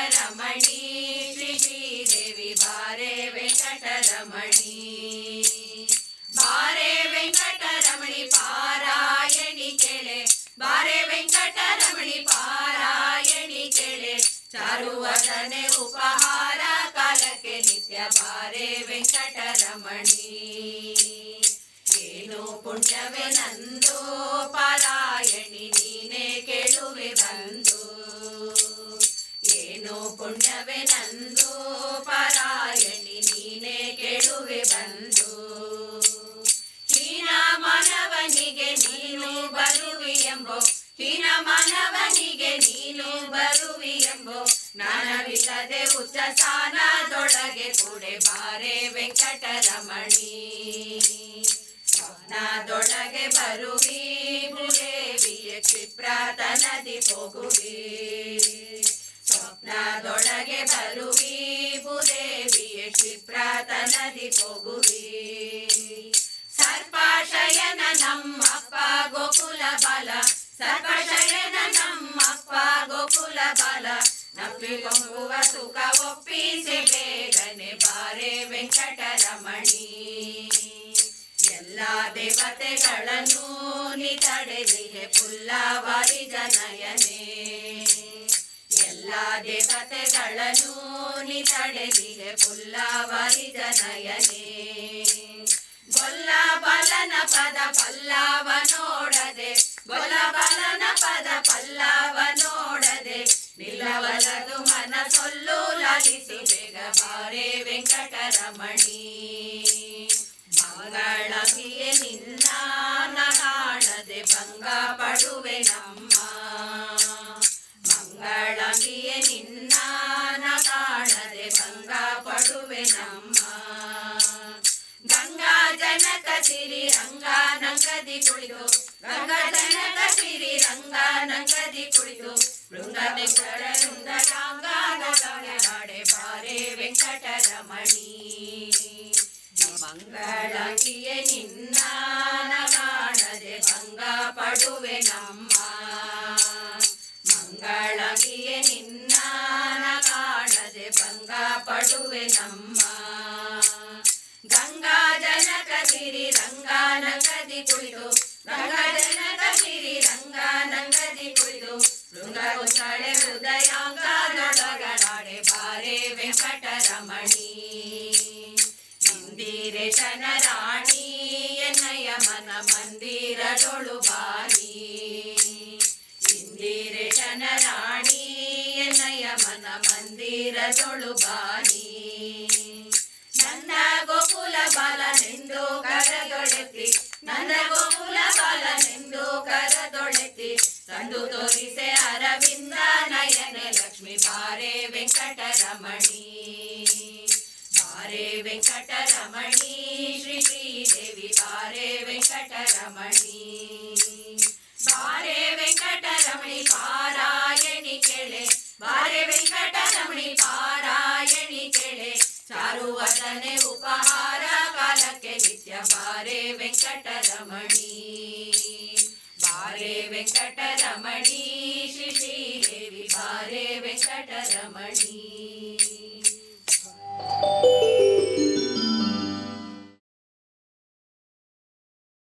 వెంకటరమణి శ్రీదేవి భారే వెంకటరమణి. భారే వెంకటరమణి పారాయణి కేళే భారే వెంకటరమణి పారాయణి కేళే. చారువదನೆ ಉಪಹಾರ ಕಾಲಕ್ಕೆ ನಿತ್ಯ ಬಾರೆ ವೆಂಕಟರಮಣಿ ಏನು ಪುಣ್ಯವೆ ನಂದ ಸ್ಥಾನದೊಳಗೆ ಕೂಡೆ ಬಾರೆ ವೆಂಕಟರಮಣಿ ಸ್ವಪ್ನದೊಳಗೆ ಬರುವಿ ಭೂದೇವಿಯ ಕ್ಷಿಪ್ರಾತನದಿ ಹೋಗುವಿ ಸ್ವಪ್ನದೊಳಗೆ ಬರುವಿ ಭೂದೇವಿಯ ಕ್ಷಿಪ್ರಾತನದಿ ಹೋಗುವಿ ಸರ್ಪಶಯನ ನಮ್ಮಪ್ಪ ಗೋಕುಲ ಬಾಲ ಸರ್ಪಶಯನ ನಮ್ಮಪ್ಪ ಗೋಕುಲ ಬಾಲ ನಪ್ಪಿಕೊಂಬುವ ವೆಂಕಟರಮಣಿ ಎಲ್ಲ ದೇವತೆಗಳನ್ನು ನೀ ತಡೆದಿಗೆ ಪುಲ್ಲವಾರಿ ಜನಯನೇ. ಎಲ್ಲ ದೇವತೆಗಳನ್ನು ನೀ ತಡೆದಿಗೆ ಪುಲ್ಲವಾರಿ ಜನಯನೇ. ಗೊಲ್ಲ ಬಲನ ಪದ ಪಲ್ಲವ ನೋಡದೆ ಗೊಲ್ಲ ಬಲನ ಪದ ಪಲ್ಲವ ನೋಡದೆ, ನಿಲ್ಲವಲದು ಮನ ಸೊಲ್ಲು ಲಾಲಿಸಿ ಬೇಗ ಬಾರೆ ವೆಂಕಟರಮಣಿ. ನಂಗದಿ ಕುಳಿತು ಗಂಗಾ ಜನಕ ಸಿರಿ ರಂಗ ನಂಗದಿ ಕುಳಿತು. ರಂಗದೊಳಗೆ ಬಾರೆ ವೆಂಕಟರಮಣಿ. ಮಂಗಳಗಿಯೇ ನಿನ್ನ ಕಾಣದೆ ಭಂಗ ಪಡುವೆ ನಮ್ಮ. ಮಂಗಳಗಿಯೇ ನಿನ್ನ ಕಾಣದೆ ಭಂಗ ಪಡುವೆ ನಮ್ಮ. ಇಂದಿರೇಶನ ರಾಣಿ ಎನ್ನಯ ಮನ ಮಂದಿರದೊಳು ಬಾರಿ ಇಂದಿರೇಶನ ರಾಣಿ ಎನ್ನಯ ಮನ ಮಂದಿರದೊಳು ಬಾರಿ ನನ್ನ ಗೋಕುಲ ಬಾಲನೆಂದು ಕರದೊಳೆತಿ ನನ್ನ ಗೋಕುಲ ಬಾಲನೆಂದು ಕರದೊಳೆತಿ ತಂದು ತೋರಿಸೆ ಅರವಿಂದ ನಯನೆ ಲಕ್ಷ್ಮಿ ಬಾರೆ ವೆಂಕಟರಮಣಿ వారే వెంకటరమణి శ్రీ శ్రీదేవి వారే వెంకటరమణి వారే వెంకటరమణి పారాయణి కెళే వారే వెంಕಟರಮಣಿ ಪಾರಾಯಣಿ ಕೆಳೆ ಚಾರುವದನೆ ಉಪಹಾರ ಕಾಲಕ್ಕೆ ನಿತ್ಯ ಬಾರೆ ವೆಂಕಟರಮಣಿ ಬಾರೆ ವೆಂಕಟರಮಣಿ ಶ್ರೀ ಶ್ರೀದೇವಿ ಬಾರೆ ವೆಂಕಟರಮಣಿ